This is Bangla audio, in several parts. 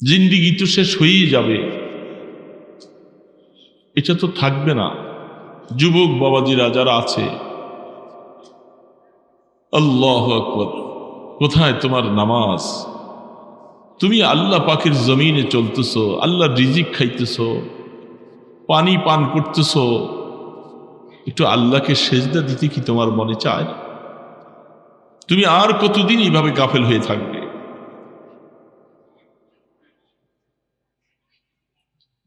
জিন্দিগি তো শেষ হয়েই যাবে। এটা তো থাকবে না। যুবক বাবাজিরা যারা আছে, আল্লাহ আকবর, কোথায় তোমার নামাজ? তুমি আল্লাহ পাখির জমিনে চলতেছ আল্লাহ রিজিক খাইতেছ, পানি পান করতেছ, একটু আল্লাহকে সেজদা দিতে কি তোমার মনে চায়? তুমি আর কতদিন এইভাবে গাফেল হয়ে থাকবে?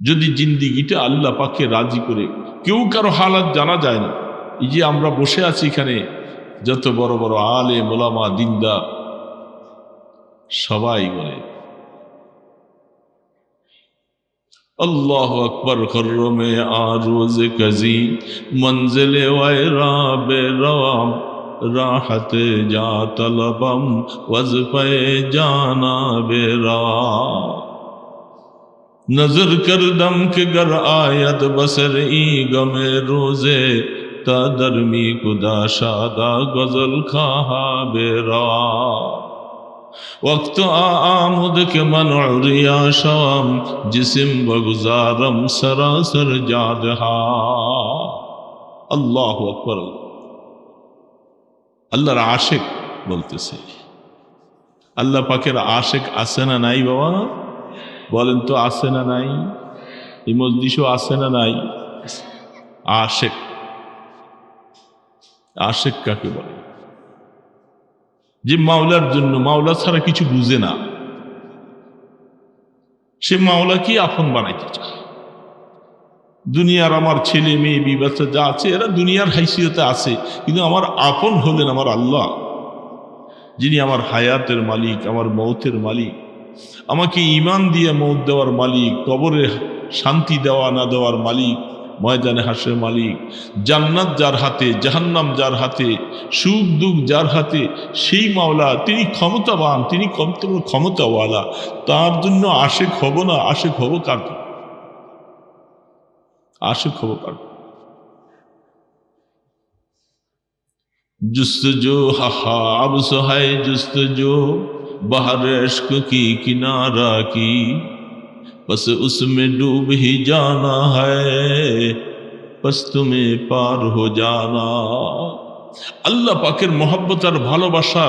যদি জিন্দিগিটা আল্লাহ পাকে রাজি করে, কেউ কারও হালাত জানা যায় না। এই যে আমরা বসে আছি এখানে, যত বড় বড় আলে মোলামা দিন্দা সবাই বলে, আল্লাহ আকবর খর্রমে আরোজ কজি মঞ্জলে বেরাম نظر کردم کہ گر آیت بسر ای گم روزے تا درمی کدا شادہ غزل خواہا بیرا وقت آمد کے منع ریا شام جسم بگزارم سراسر جادہا اللہ اکبر আল্লাহর আশেক বলতেছে আল্লাহ পাকের আশেক আছে না নাই বাবা বলেন তো, আছে না নাই? এই মজলিসও আছে না নাই? আশেক। আশেক কাকে বলে? যে মাওলার জন্য, মাওলা ছাড়া কিছু বুঝে না। সে মাওলা কি আপন বানাইতে চায়। দুনিয়ার আমার ছেলে, মেয়ে বিবাচ্চা যা আছে, এরা দুনিয়ার হাইসিয়তে আছে। কিন্তু আমার আপন হলেন আমার আল্লাহ, যিনি আমার হায়াতের মালিক, আমার মৌতের মালিক। আমাকে ইমান দিয়ে মৌত দেওয়ার মালিক, কবরে শান্তি দেওয়া না দেওয়ার মালিক, ময়দানে হাসের মালিক, জান্নাত যার হাতে, জাহান্নাম যার হাতে, সুখ দুঃখ যার হাতে, সেই মাওলা তিনি ক্ষমতাবান, তিনি ক্ষমতা ক্ষমতাওয়ালা। তার জন্য আসে খব না আসে খব কার? আসে খব কার? জুস্ত জো হাহা আবু সহায় জুস্ত জো। बहर इश्क की किनारा की बस उसमें डूब ही जाना है बस तुम्हें पार हो जाना আল্লাহ পাকের মহব্বত আর ভালোবাসা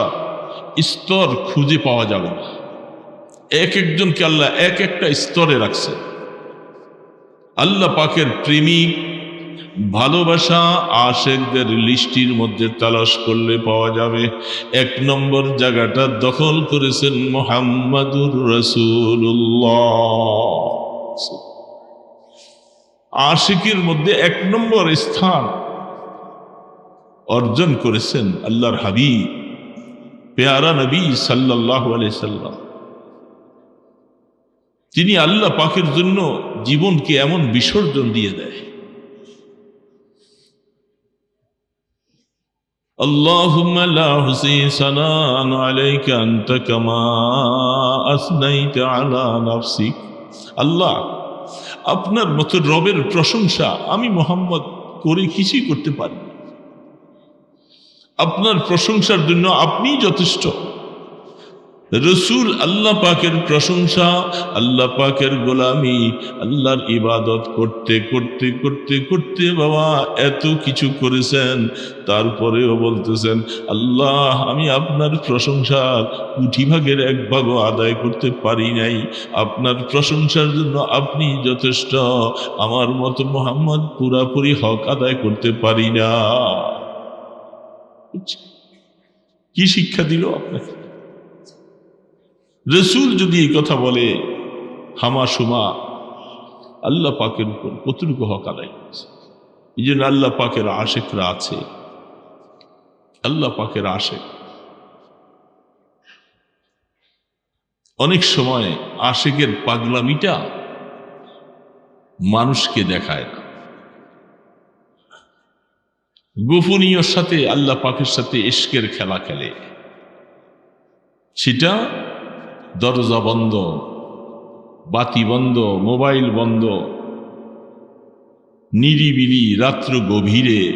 স্তর খুঁজে পাওয়া যাবে না এক একজনকে আল্লাহ এক একটা স্তরে রাখছে আল্লাহ পাকের প্রেমিক ভালোবাসা আশেকদের লিস্টির মধ্যে তালাশ করলে পাওয়া যাবে। এক নম্বর জায়গাটা দখল করেছেন মোহাম্মদুর রসুল্লাহ আশিকের মধ্যে এক নম্বর স্থান অর্জন করেছেন আল্লাহর হাবিব, পেয়ারা নবী সাল্লাহ সাল্লাম। তিনি আল্লাহ পাকের জন্য জীবনকে এমন বিসর্জন দিয়ে দেয়। اللهم لا حسي ثناء عليك أنت كما أثنيت على نفسك আল্লাহ আপনার মতো রবের প্রশংসা আমি মোহাম্মদ করে কিছুই করতে পারি না। আপনার প্রশংসার জন্য আপনি যথেষ্ট রসুল আল্লাহ পাকের প্রশংসা, আল্লাহ পাকের গোলামি, আল্লাহর ইবাদত করতে করতে করতে করতে বাবা এত কিছু করেছেন। তারপরেও বলতেছেন, আল্লাহ আমি আপনার প্রশংসার কুঠি ভাগের এক ভাগও আদায় করতে পারি নাই। আপনার প্রশংসার জন্য আপনি যথেষ্ট, আমার মতো মোহাম্মদ পুরাপুরি হক আদায় করতে পারি না। কি শিক্ষা দিল আপনাকে? রসুল যদি এই কথা বলে, হামা সুমা, আল্লাহ পাকের উপর কতটুকু হক আদায় করেছে? এই জন্য আল্লাহ পাকের আশেকরা আছে। আল্লাহ পাকের আশেক। অনেক সময় আশেকের পাগলামিটা মানুষকে দেখায় না। গোপনীয় সাথে আল্লাহ পাকের সাথে ইস্কের খেলা খেলে। সেটা দরজা বন্ধ, বাতি বন্ধ, মোবাইল বন্ধ। নিরিবিলি রাত্র গভীরে,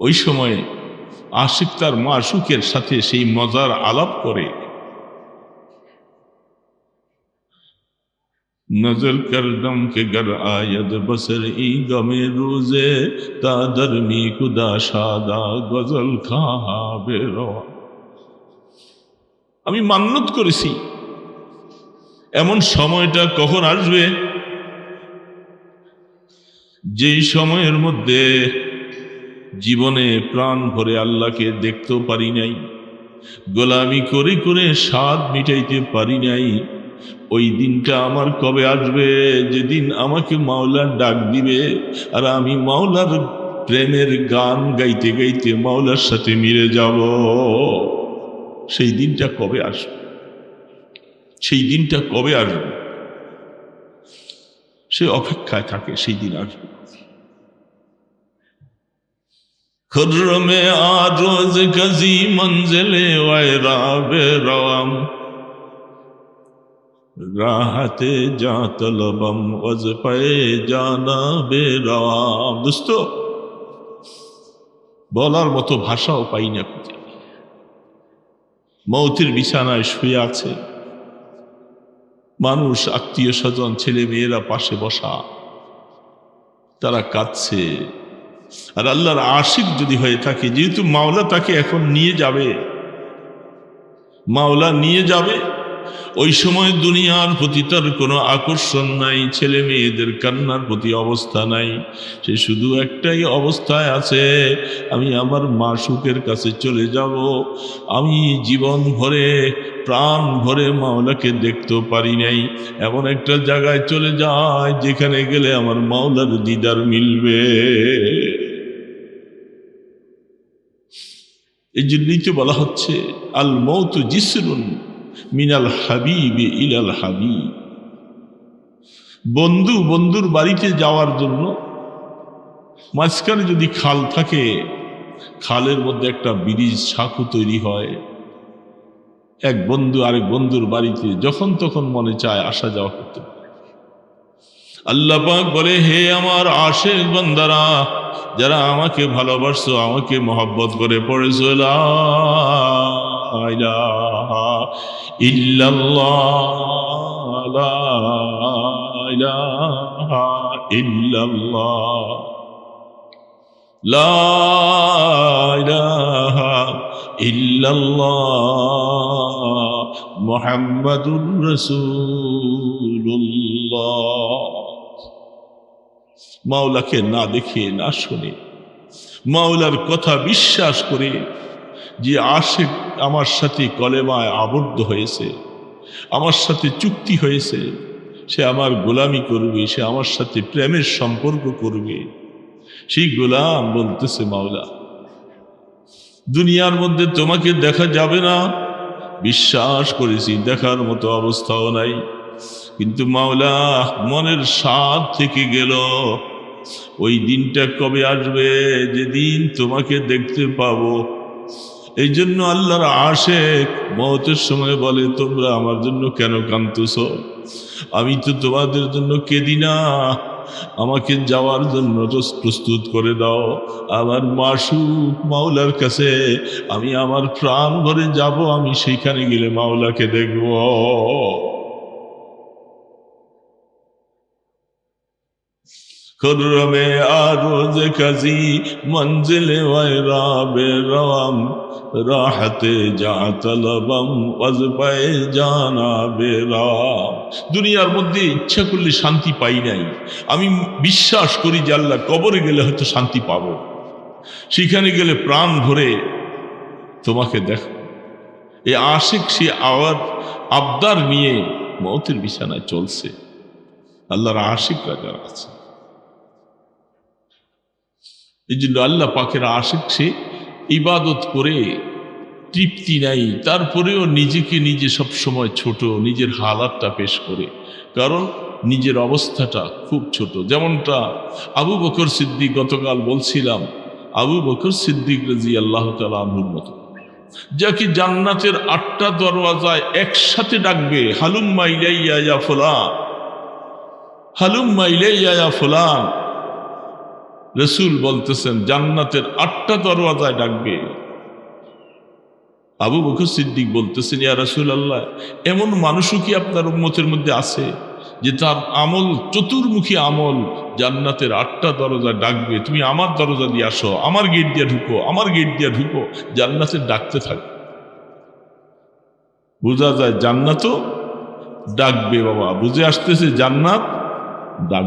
ওই সময় আশিক তার মা সুখের সাথে সেই মজার আলাপ করে। নজর کردم کہ گر آید بسر ای غم روزے تا درمی خدا شادہ غزل کھا بے আমি মান্যত করেছি। এমন সময়টা কখন আসবে? যেই সময়ের মধ্যে জীবনে প্রাণ ভরে আল্লাহকে দেখতেও পারি নাই, গোলামি করে করে স্বাদ মিটাইতে পারি নাই, ওই দিনটা আমার কবে আসবে? যেদিন আমাকে মাওলার ডাক দিবে, আর আমি মাওলার প্রেমের গান গাইতে গাইতে মাওলার সাথে মিলে যাব। সেই দিনটা কবে আসবে? সেই দিনটা কবে আসবে? সে অপেক্ষায় থাকে, সেই দিন আসবে। খুরমে আরোজ গজি মঞ্জলে ওয়রাবে রওয়াম রাহাতে যা তলবম ওজ পায়ে জানা বেরাম দোস্ত, বলার মতো ভাষাও পাই না খুঁজে। মৌতির বিছানায় শুয়ে আছে। মানুষ, আত্মীয় স্বজন, ছেলে মেয়েরা পাশে বসা। তারা কাঁদছে। আর আল্লাহর আশিক যদি হয়ে থাকে, যেহেতু মাওলা তাকে এখন নিয়ে যাবে, মাওলা নিয়ে যাবে ওই সময় দুনিয়ার প্রতি তার কোনো আকর্ষণ নাই, ছেলে মেয়েদের কান্নার প্রতি অবস্থা নাই। সে শুধু একটাই অবস্থায় আছে, আমি আমার মাসুকের কাছে চলে যাব। আমি জীবন ভরে, প্রাণ ভরে মাওলাকে দেখতেও পারি নাই। এমন একটা জায়গায় চলে যায় যেখানে গেলে আমার মাওলার দিদার মিলবে। এই জন্যই তো বলা হচ্ছে আল মৌতু জিসরুন। মিনাল হাবিব ইলাল হাবিব। বন্ধু বন্ধুর বাড়িতে যাওয়ার জন্য মাঝখানে যদি খাল থাকে, খালের মধ্যে একটা ব্রিজ, সাঁকু তৈরি হয়। এক বন্ধু আরেক বন্ধুর বাড়িতে যখন তখন মনে চায় আসা যাওয়া করতে আল্লাহ বলে, হে আমার আশেক বন্দারা, যারা আমাকে ভালোবাসছো আমাকে মহব্বত করে পড়েছো লা ইলাহা ইল্লাল্লাহ লা ইলাহা ইল্লাল্লাহ। লা ইলাহা ইল্লাল্লাহ। মুহাম্মাদুর রাসূলুল্লাহ। মাওলাকে না দেখে, না শুনে। মাওলার কথা বিশ্বাস করে যে আশেক আমার সাথে কলেমায় আবদ্ধ হয়েছে, আমার সাথে চুক্তি হয়েছে, সে আমার গোলামি করবে, সে আমার সাথে প্রেমের সম্পর্ক করবে। সেই গোলাম বলতেছে, মাওলা, দুনিয়ার মধ্যে তোমাকে দেখা যাবে না। বিশ্বাস করেছি, দেখার মতো অবস্থাও নাই। কিন্তু মাওলা, মনের স্বাদ থেকে গেল। ওই দিনটা কবে আসবে? যেদিন তোমাকে দেখতে পাবো। এই জন্য আল্লাহর আশেক মতের সময় বলে, তোমরা আমার জন্য কেন কান্দছ আমি তো তোমাদের জন্য কেদি না। আমাকে যাওয়ার জন্য প্রস্তুত করে দাও। আমার মাসুক মাওলার কাছে আমি আমার প্রাণ ভরে যাব। আমি সেইখানে গেলে মাওলাকে দেখব। খুরমে আরোজ কাজী মঞ্জিলে ওয়রাবে রওয়াম, রাহতে যা তলবম ওয়াজবায়ে জানা বেরাম দুনিয়ার মধ্যে ইচ্ছা করলে শান্তি পাই নাই। আমি বিশ্বাস করি যে আল্লাহ কবরে গেলে হয়তো শান্তি পাবো। সেখানে গেলে প্রাণ ভরে তোমাকে দেখো। এই আশিক সে আওয়ার আবদার নিয়ে মতের বিছানায় চলছে। আল্লাহর আশিকরা যারা আছে এই জন্য আল্লাহ পাখের আশিক সে ইবাদত করে তৃপ্তি নাই তারপরেও নিজেকে নিজে সব সময় ছোট, নিজের হালাতটা পেশ করে। কারণ নিজের অবস্থাটা খুব ছোট। যেমনটা আবু বকর সিদ্দিক গতকাল বলছিলাম, আবু বকর সিদ্দিক রাজি আল্লাহ তালা আবুর মতো যাকে জান্নাতের আটটা দরওয়াজায় একসাথে ডাকবে হালুম মাইলাইয়া ফোলান হালুম মাইলাইয়া ফোলান। রসুল বলতেছেন, জান্নাতের আটটা দরওয়াজায় ডাকবে। আবু বকর সিদ্দিক বলতেছেন, ইয়া রসুল আল্লাহ এমন মানুষও কি আপনার উম্মতের মধ্যে আছে যে তার আমল, চতুর্মুখী আমল জান্নাতের আটটা দরজা ডাকবে? তুমি আমার দরজা দিয়ে আসো, আমার গেট দিয়ে ঢুকো, আমার গেট দিয়ে ঢুকো জান্নাতের ডাকতে থাকবে বোঝা যায় জান্নাতও ডাকবে, বাবা। বুঝে আসতেছে জান্নাত ডাক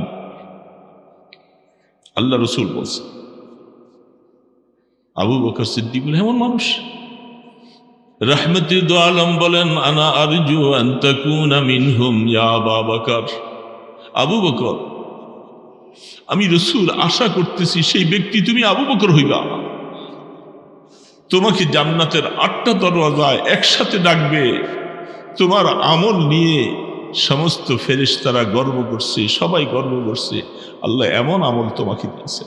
আল্লাহ রসুল বলছে। আবু বকর সিদ্দিকুল এমন মানুষ। রহমতি আলম বলেন, আনা আরজু আন্তাকুনা মিনহুম ইয়া আবা বকর। আবু বকর, আমি রসুল আশা করতেছি সেই ব্যক্তি তুমি আবু বকর হইবা। তোমাকে জান্নাতের আটটা দরওয়াজায় একসাথে ডাকবে। তোমার আমল নিয়ে সমস্ত ফেরেশতারা গর্ব করছে, সবাই গর্ব করছে, আল্লাহ এমন আমল তোমাকে দিয়েছে।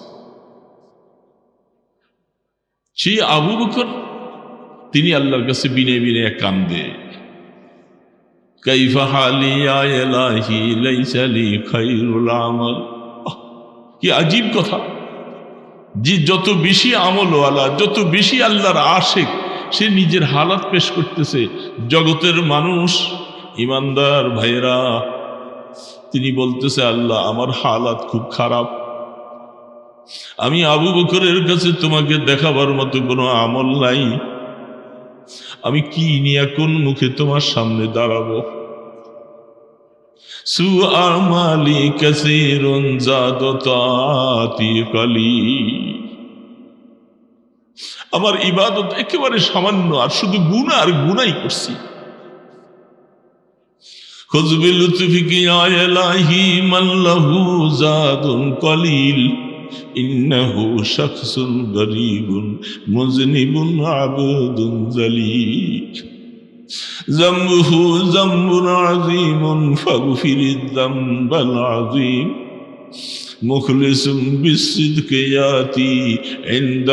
সেই আবু বকর, তিনি আল্লাহর কাছে বিনে বিনে কান্দে। আমল। কি আজীব কথা। যে যত বেশি আমলওয়ালা, যত বেশি আল্লাহর আশেক, সে নিজের হালাত পেশ করতেছে, জগতের মানুষ ইমানদার ভাইরা তিনি বলতেছে, আল্লাহ, আমার হালাত খুব খারাপ। আমি আবু বকরের কাছে তোমাকে দেখাবার মতো কোনো আমল নাই। আমি কি নিয়ে কোন মুখে তোমার সামনে দাঁড়াবো? সু কালি আমার ইবাদত একেবারে সামান্য, আর শুধু গুণা আর গুনাই করছি। خذ بلطفك يا إلهي من له زاد قليل إنه شخص غريب مذنب عبد ذليل ذنبه ذنب عظيم فاغفر الذنب العظيم مخلص بالصدق ياتي عند